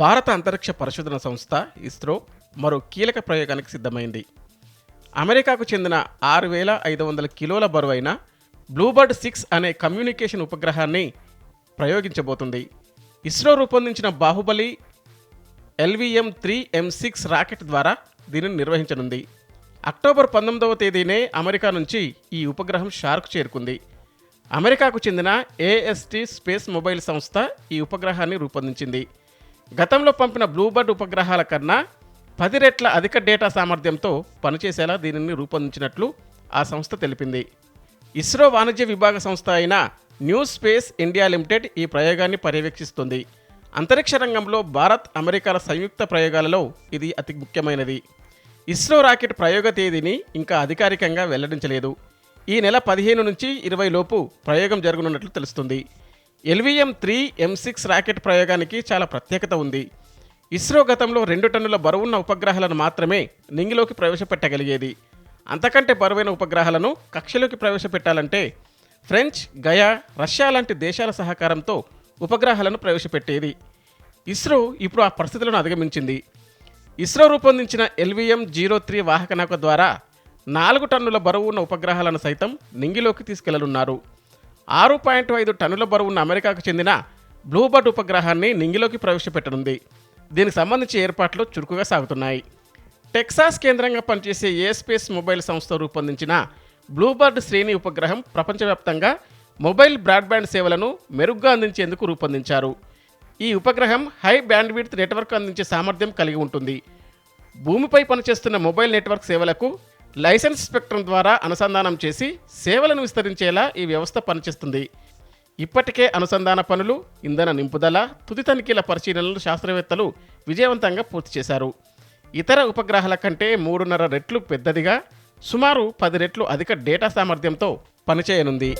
భారత అంతరిక్ష పరిశోధన సంస్థ ఇస్రో మరో కీలక ప్రయోగానికి సిద్ధమైంది. అమెరికాకు చెందిన ఆరు వేల ఐదు వందల కిలోల బరువైన బ్లూబర్డ్ సిక్స్ అనే కమ్యూనికేషన్ ఉపగ్రహాన్ని ప్రయోగించబోతుంది. ఇస్రో రూపొందించిన Bahubali LVM three M six rocket ద్వారా దీనిని నిర్వహించనుంది. అక్టోబర్ పంతొమ్మిదవ తేదీనే అమెరికా నుంచి ఈ ఉపగ్రహం షార్క్ చేరుకుంది. అమెరికాకు చెందిన ఏఎస్టీ స్పేస్ మొబైల్ సంస్థ ఈ ఉపగ్రహాన్ని రూపొందించింది. గతంలో పంపిన బ్లూబర్డ్ ఉపగ్రహాల కన్నా పది రెట్ల అధిక డేటా సామర్థ్యంతో పనిచేసేలా దీనిని రూపొందించినట్లు ఆ సంస్థ తెలిపింది. ఇస్రో వాణిజ్య విభాగ సంస్థ అయిన న్యూ స్పేస్ ఇండియా లిమిటెడ్ ఈ ప్రయోగాన్ని పర్యవేక్షిస్తుంది. అంతరిక్ష రంగంలో భారత్ అమెరికాల సంయుక్త ప్రయోగాలలో ఇది అతి ముఖ్యమైనది. ఇస్రో రాకెట్ ప్రయోగ తేదీని ఇంకా అధికారికంగా వెల్లడించలేదు. ఈ నెల పదిహేను నుంచి ఇరవై లోపు ప్రయోగం జరగనున్నట్లు తెలుస్తుంది. LVM three M six rocket ప్రయోగానికి చాలా ప్రత్యేకత ఉంది. ఇస్రో గతంలో రెండు టన్నుల బరువున్న ఉపగ్రహాలను మాత్రమే నింగిలోకి ప్రవేశపెట్టగలిగేది. అంతకంటే బరువైన ఉపగ్రహాలను కక్షలోకి ప్రవేశపెట్టాలంటే ఫ్రెంచ్ గయా రష్యా లాంటి దేశాల సహకారంతో ఉపగ్రహాలను ప్రవేశపెట్టేది. ఇస్రో ఇప్పుడు ఆ పరిస్థితులను అధిగమించింది. ఇస్రో రూపొందించిన ఎల్విఎం జీరో త్రీ వాహకనౌక ద్వారా నాలుగు టన్నుల బరువు ఉన్న ఉపగ్రహాలను సైతం నింగిలోకి తీసుకెళ్ళనున్నారు. ఆరు పాయింట్ ఐదు టన్నుల బరువున్న అమెరికాకు చెందిన బ్లూబర్డ్ ఉపగ్రహాన్ని నింగిలోకి ప్రవేశపెట్టనుంది. దీనికి సంబంధించి ఏర్పాట్లు చురుకుగా సాగుతున్నాయి. టెక్సాస్ కేంద్రంగా పనిచేసే ఏ స్పేస్ మొబైల్ సంస్థ రూపొందించిన బ్లూబర్డ్ శ్రేణి ఉపగ్రహం ప్రపంచవ్యాప్తంగా మొబైల్ బ్రాడ్బ్యాండ్ సేవలను మెరుగ్గా అందించేందుకు రూపొందించారు. ఈ ఉపగ్రహం హై బ్యాండ్విడ్త్ నెట్వర్క్ అందించే సామర్థ్యం కలిగి ఉంటుంది. భూమిపై పనిచేస్తున్న మొబైల్ నెట్వర్క్ సేవలకు లైసెన్స్ స్పెక్ట్రం ద్వారా అనుసంధానం చేసి సేవలను విస్తరించేలా ఈ వ్యవస్థ పనిచేస్తుంది. ఇప్పటికే అనుసంధాన పనులు ఇంధన నింపుదల తుది తనిఖీల పరిశీలనలు శాస్త్రవేత్తలు విజయవంతంగా పూర్తి చేశారు. ఇతర ఉపగ్రహాల కంటే మూడున్నర రెట్లు పెద్దదిగా సుమారు పది రెట్లు అధిక డేటా సామర్థ్యంతో పనిచేయనుంది.